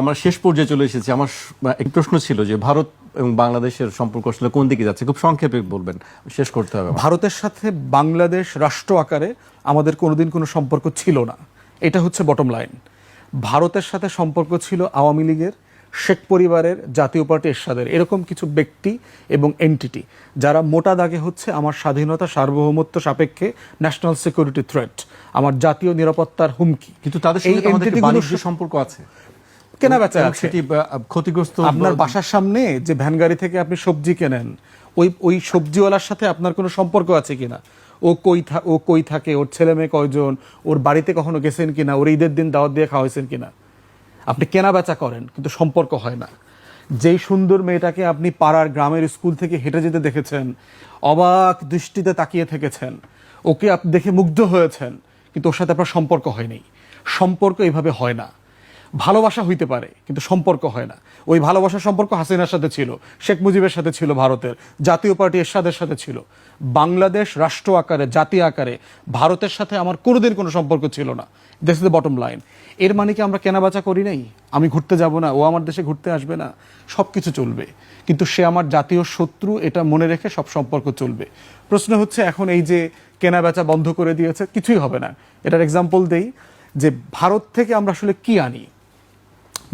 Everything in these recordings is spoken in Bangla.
আমরা শেষ পর্যায়ে চলে এসেছি। আমার এক প্রশ্ন ছিল যে ভারত এবং বাংলাদেশের সম্পর্ক আসলে কোন দিকে যাচ্ছে? খুব সংক্ষেপে বলবেন শেষ করতে হবে ভারতের সাথে বাংলাদেশ রাষ্ট্র আকারে আমাদের কোনোদিন কোনো সম্পর্ক ছিল না। এটা হচ্ছে বটম লাইন ভারতের সাথে সম্পর্ক ছিল আওয়ামী লীগের শেখ পরিবারের জাতীয় পার্টি এরশাদের। এরকম কিছু ব্যক্তি এবং এন্টিটি যারা মোটা দাগে হচ্ছে আমার স্বাধীনতা সার্বভৌমত্ব সাপেক্ষে ন্যাশনাল সিকিউরিটি থ্রেট আমার জাতীয় নিরাপত্তার হুমকি। কিন্তু তাদের সঙ্গে সম্পর্ক আছে? কেনা বেচা। সেটি ক্ষতিগ্রস্ত আপনার বাসার সামনে যে ভ্যান গাড়ি থেকে আপনি সবজি কেনেন ওই ওই সবজিওয়ালার সাথে আপনার কোনো সম্পর্ক আছে কিনা? ও কই ও কই থাকে ওর ছেলে মেয়ে কয়জন ওর বাড়িতে কখনো গেছেন কিনা ওর ঈদের দিন দাওয়াত দিয়ে খাওয়াইছেন কিনা? আপনি কেনা বেচা করেন কিন্তু সম্পর্ক হয় না। যেই সুন্দর মেয়েটাকে আপনি পাড়ার গ্রামের স্কুল থেকে হেঁটে যেতে দেখেছেন অবাক দৃষ্টিতে তাকিয়ে থেকেছেন ওকে আপনি দেখে মুগ্ধ হয়েছেন কিন্তু ওর সাথে আপনার সম্পর্ক হয়নি। সম্পর্ক এইভাবে হয় না। ভালোবাসা হইতে পারে, কিন্তু সম্পর্ক হয় না। ওই ভালোবাসার সম্পর্ক হাসিনার সাথে ছিল, শেখ মুজিবের সাথে ছিল, ভারতের। জাতীয় পার্টি এরশাদের সাথে ছিল। বাংলাদেশ রাষ্ট্র আকারে, জাতি আকারে, ভারতের সাথে আমার কোনোদিন কোনো সম্পর্ক ছিল না। This is the bottom line এর মানে কি আমরা কেনাবেচা করি নাই? আমি ঘুরতে যাব না, ও আমার দেশে ঘুরতে আসবে না। সব কিছু চলবে। কিন্তু সে আমার জাতীয় শত্রু, এটা মনে রেখে সব সম্পর্ক চলবে। প্রশ্ন হচ্ছে, এখন এই যে কেনাবেচা বন্ধ করে দিয়েছে, কিছুই হবে না। এটার এক্সাম্পল দেই যে ভারত থেকে আমরা আসলে কি আনি?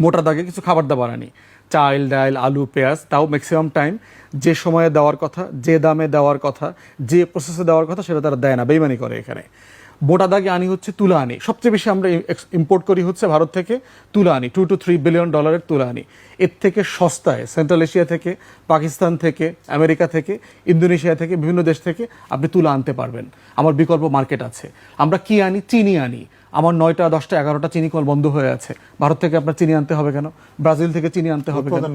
মোটা দাগে কিছু খাবার দাবার আনি। চাল ডাল আলু, পেঁয়াজ, তাও ম্যাক্সিমাম টাইম যে সময়ে দেওয়ার কথা, যে দামে দেওয়ার কথা, যে প্রসেসে দেওয়ার কথা সেটা তারা দেয় না, বেইমানি করে এখানে। মোটা দাগে আনি হচ্ছে তুলা আনি। সবচেয়ে বেশি আমরা ইম্পোর্ট করি হচ্ছে ভারত থেকে তুলা আনি। টু টু থ্রি বিলিয়ন ডলারের তুলা আনি। এর থেকে সস্তায় সেন্ট্রাল এশিয়া থেকে, পাকিস্তান থেকে, আমেরিকা থেকে ইন্দোনেশিয়া থেকে, বিভিন্ন দেশ থেকে আপনি তুলা আনতে পারবেন। আমার বিকল্প মার্কেট আছে। আমরা কি আনি? চিনি আনি। আমার নয়টা দশটা এগারোটা চিনি কল বন্ধ হয়ে আছে। ভারত থেকে আপনার চিনি আনতে হবে কেন? ব্রাজিল থেকে চিনি আনতে হবে কেন?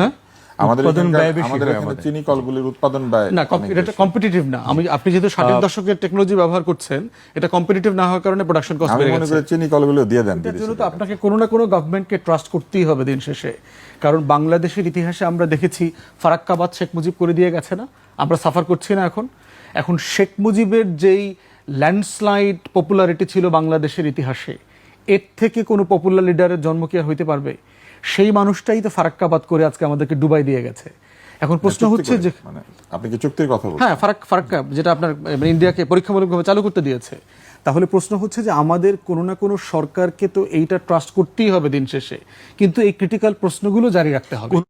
হ্যাঁ? আমাদের হয় আমাদের। চিনি কলগুলির উৎপাদন ব্যয় না এটা কম্পিটিটিভ না। আমি আপনি যেহেতু ষাটের দশকের টেকনোলজি ব্যবহার করছেন এটা কম্পিটিটিভ না হওয়ার কারণে প্রোডাকশন কস্ট আমি বেড়ে মনে গেছে। চিনি কলগুলো দিয়ে দেন জন্য তো আপনাকে কোনো না কোনো গভর্নমেন্টকে ট্রাস্ট করতেই হবে দিন শেষে। কারণ বাংলাদেশের ইতিহাসে আমরা দেখেছি ফারাক্কাবাদ শেখ মুজিব করে দিয়ে গেছে না? আমরা সাফার করছি না এখন। এখন শেখ মুজিবের যেই ল্যান্ডস্লাইড পপুলারিটি ছিল বাংলাদেশের ইতিহাসে। এর থেকে কোনো পপুলার লিডারের জন্ম কি আর হইতে পারবে? সেই মানুষটাই তো ফারাক্কাবাদ করে আজকে আমাদেরকে ডুবাই দিয়ে গেছে। এখন প্রশ্ন হচ্ছে যে মানে আপনি কি চুক্তির কথা বলছেন? হ্যাঁ ফারাক ফারাক্কা যেটা আপনার মানে ইন্ডিয়াকে পরীক্ষামূলকভাবে চালু করতে দিয়েছে। তাহলে প্রশ্ন হচ্ছে যে আমাদের কোনো না কোনো সরকারকে তো এইটা ট্রাস্ট করতেই হবে দিন শেষে। কিন্তু এই ক্রিটিক্যাল প্রশ্নগুলো জারি রাখতে হবে।